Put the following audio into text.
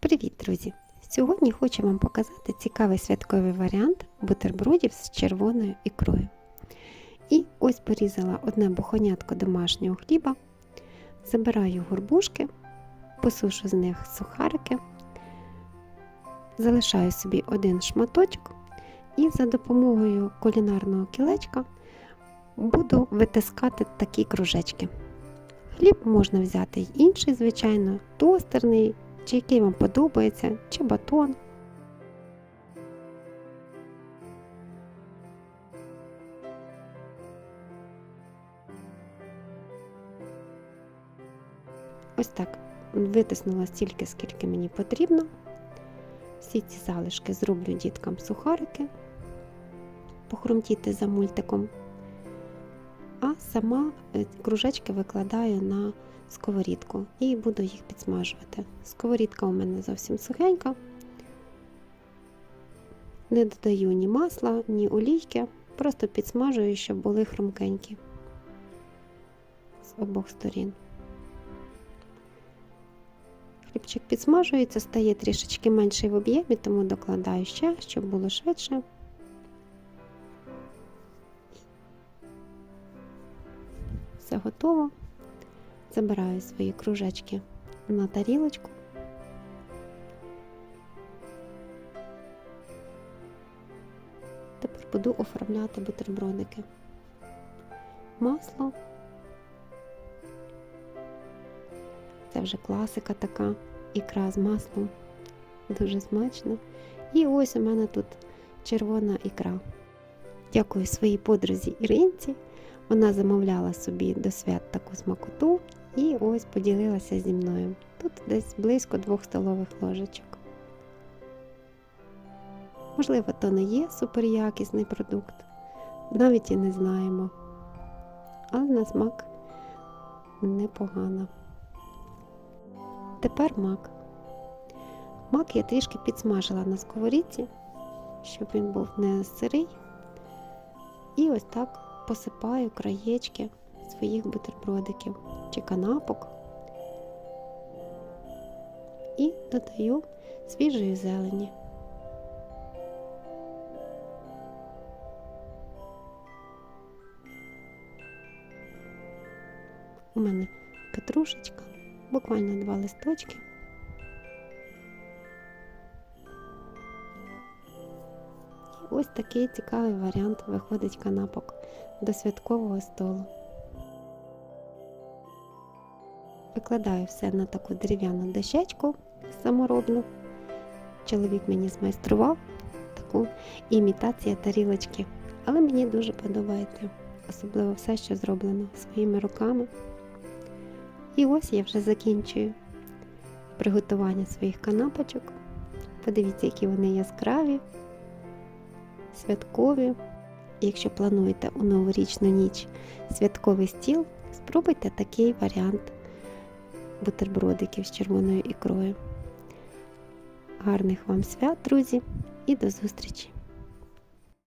Привіт, друзі! Сьогодні хочу вам показати цікавий святковий варіант бутербродів з червоною ікрою. І ось порізала одне бухонятко домашнього хліба, забираю горбушки, посушу з них сухарики, залишаю собі один шматочок і за допомогою кулінарного кілечка буду витискати такі кружечки. Хліб можна взяти й інший, звичайно, тостерний, чи який вам подобається, чи батон. Ось так витиснула стільки, скільки мені потрібно. Всі ці залишки зроблю діткам сухарики, похрумтіти за мультиком, а сама е, кружечки викладаю на сковорідку і буду їх підсмажувати. Сковорідка у мене зовсім сухенька. Не додаю ні масла, ні олійки, просто підсмажую, щоб були хрумкенькі з обох сторін. Хлібчик підсмажується, стає трішечки менший в об'ємі, тому докладаю ще, щоб було швидше. Все готово. Забираю свої кружечки на тарілочку. Тепер буду оформляти бутербродики. Масло. Це вже класика така, ікра з маслом. Дуже смачно. І ось у мене тут червона ікра. Дякую своїй подрузі Іринці. Вона замовляла собі до свят таку смакоту і ось поділилася зі мною. Тут десь близько двох столових ложечок. Можливо, то не є суперякісний продукт, навіть і не знаємо. Але на смак непогано. Тепер мак. Мак я трішки підсмажила на сковорідці, щоб він був не сирий. І ось так посипаю краєчки своїх бутербродиків чи канапок і додаю свіжої зелені. У мене петрушечка, буквально два листочки. Ось такий цікавий варіант виходить канапок до святкового столу. Викладаю все на таку дерев'яну дощечку саморобну. Чоловік мені змайстрував таку імітацію тарілочки, але мені дуже подобається, особливо все, що зроблено своїми руками. І ось я вже закінчую приготування своїх канапочок. Подивіться, які вони яскраві, святкові. Якщо плануєте у новорічну ніч святковий стіл, спробуйте такий варіант бутербродиків з червоною ікрою. Гарних вам свят, друзі, і до зустрічі!